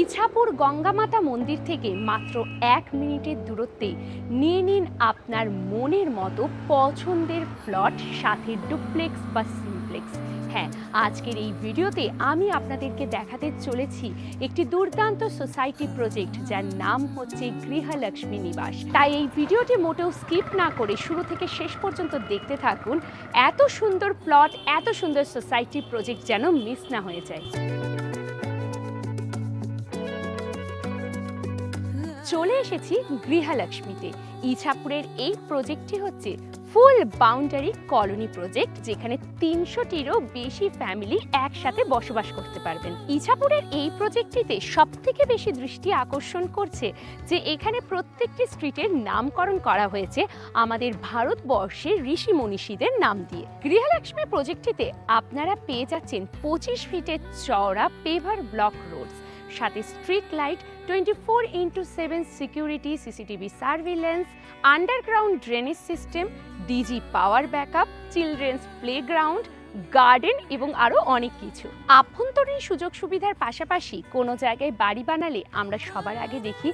ইছাপুর গঙ্গামাতা মন্দির থেকে মাত্র এক মিনিটের দূরত্বে নিয়ে নিন আপনার মনের মতো পছন্দের প্লট, সাথে ডুপ্লেক্স বা সিমপ্লেক্স। হ্যাঁ আজকের এই ভিডিওতে আমি আপনাদেরকে দেখাতে চলেছি একটি দুর্দান্ত সোসাইটি প্রজেক্ট যার নাম হচ্ছে গৃহলক্ষ্মী নিবাস। তাই এই ভিডিওটি মোটেও স্কিপ না করে শুরু থেকে শেষ পর্যন্ত দেখতে থাকুন। এত সুন্দর প্লট, এত সুন্দর সোসাইটি প্রজেক্ট যেন মিস না হয়ে যায়। চলে এসেছি গৃহালক্ষ্মীতে। ইছাপুরের এই প্রজেক্টটি হচ্ছে ফুল বাউন্ডারি কলোনি প্রজেক্ট যেখানে তিনশোটিরও বেশি ফ্যামিলি একসাথে বসবাস করতে পারবেন। ইছাপুরের এই প্রজেক্টটিতে সব থেকে বেশি দৃষ্টি আকর্ষণ করছে যে এখানে প্রত্যেকটি স্ট্রিটের নামকরণ করা হয়েছে আমাদের ভারতবর্ষের ঋষি মনীষীদের নাম দিয়ে। গৃহলক্ষ্মী প্রজেক্টটিতে আপনারা পেয়ে যাচ্ছেন পঁচিশ ফিটের চওড়া পেভার ব্লক রোডস সাথে street light twenty four into seven security CCTV surveillance underground drainage system DG power backup children's playground garden এবং আরও অনেক কিছু। আভ্যন্তরীণ সুযোগ সুবিধার পাশাপাশি কোনো জায়গায় বাড়ি বানালে আমরা সবার আগে দেখি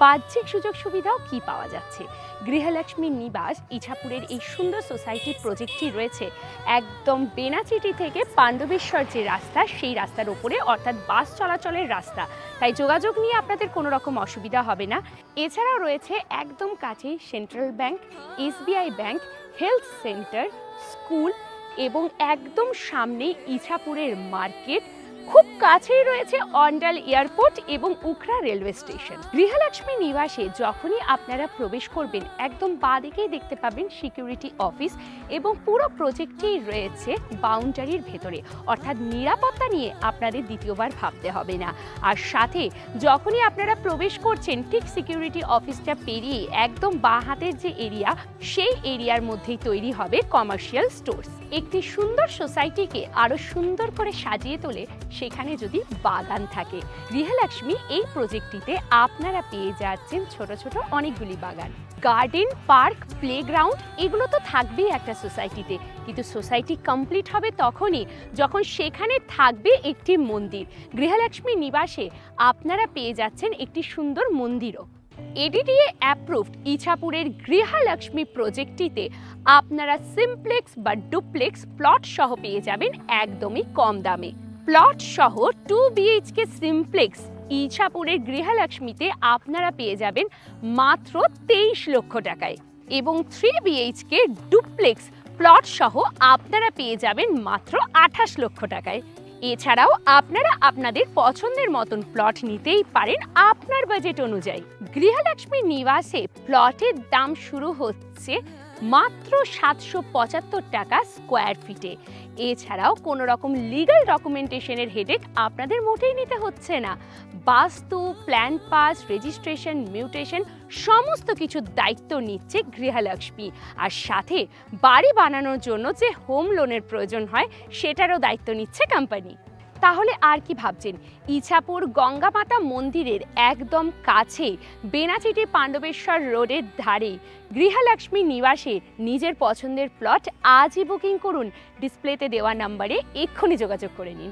বাহ্যিক সুযোগ সুবিধাও কি পাওয়া যাচ্ছে। গৃহলক্ষ্মী নিবাস, ইছাপুরের এই সুন্দর সোসাইটি প্রজেক্টটি রয়েছে। একদম বেনাচিটি থেকে পাণ্ডবেশ্বর যে রাস্তা, সেই রাস্তার ওপরে অর্থাৎ বাস চলাচলের রাস্তা। তাই যোগাযোগ নিয়ে আপনাদের কোনো রকম অসুবিধা হবে না। এছাড়াও রয়েছে একদম কাছেই central bank, SBI bank, health centre, school এবং একদম সামনে ইছাপুরের মার্কেট খুব কাছেই রয়েছে অন্ডাল এয়ারপোর্ট এবং উখরা রেলওয়ে স্টেশন। গৃহলক্ষ্মী নিবাসে যখনই আপনারা প্রবেশ করবেন, একদম বাঁদিকেই দেখতে পাবেন সিকিউরিটি অফিস এবং পুরো প্রজেক্টটি রয়েছে বাউন্ডারির ভেতরে। অর্থাৎ নিরাপত্তা নিয়ে আপনাদের দ্বিতীয়বার ভাবতে হবে না। আর সাথে যখনই আপনারা প্রবেশ করছেন, ঠিক সিকিউরিটি অফিসটা পেরিয়ে একদম বাঁ হাতের যে এরিয়া সেই এরিয়ার মধ্যেই তৈরি হবে কমার্শিয়াল স্টোর্স একটি সুন্দর সোসাইটিকে আরও সুন্দর করে সাজিয়ে তোলে সেখানে যদি বাগান থাকে। গৃহলক্ষ্মী এই প্রজেক্টটিতে আপনারা পেয়ে যাচ্ছেন ছোট ছোট অনেকগুলি বাগান। গার্ডেন, পার্ক, প্লেগ্রাউন্ড এগুলো তো থাকবেই একটা সোসাইটিতে। কিন্তু সোসাইটি কমপ্লিট হবে তখনই যখন সেখানে থাকবে একটি মন্দির। গৃহলক্ষ্মী নিবাসে আপনারা পেয়ে যাচ্ছেন একটি সুন্দর মন্দিরও। এডিডিএ অ্যাপ্রুভড ইছাপুরের গৃহলক্ষ্মী প্রজেক্টটিতে আপনারা সিমপ্লেক্স বা ডুপ্লেক্স প্লট সহ পেয়ে যাবেন একদমই কম দামে। প্লট সহ টু বিএইচকে সিমপ্লেক্স ইছাপুরের গৃহলক্ষ্মীতে আপনারা পেয়ে যাবেন মাত্র তেইশ লক্ষ টাকায় এবং থ্রি বিএইচকে ডুপ্লেক্স প্লট সহ আপনারা পেয়ে যাবেন মাত্র আঠাশ লক্ষ টাকায়। এছাড়াও আপনারা আপনাদের পছন্দের মতন প্লট নিতেই পারেন আপনার বাজেট অনুযায়ী। গৃহলক্ষ্মী নিবাসে প্লটের দাম শুরু হচ্ছে মাত্র সাতশো পঁচাত্তর টাকা স্কোয়ার ফিটে এছাড়াও কোনো রকম লিগ্যাল ডকুমেন্টেশনের হেডেক আপনাদের মোটেই নিতে হচ্ছে না। বাস্তু প্ল্যান পাস রেজিস্ট্রেশন মিউটেশন সমস্ত কিছুর দায়িত্ব নিচ্ছে গৃহলক্ষ্মী। আর সাথে বাড়ি বানানোর জন্য যে হোম লোনের প্রয়োজন হয়, সেটারও দায়িত্ব নিচ্ছে কোম্পানি তাহলে আর কি ভাবছেন? ইছাপুর গঙ্গামাতা মন্দিরের একদম কাছে বেনাচিটি পাণ্ডবেশ্বর রোডের ধারে গৃহলক্ষ্মী নিবাসে নিজের পছন্দের প্লট আজই বুকিং করুন। ডিসপ্লেতে দেওয়া নাম্বারে এক্ষুনি যোগাযোগ করে নিন।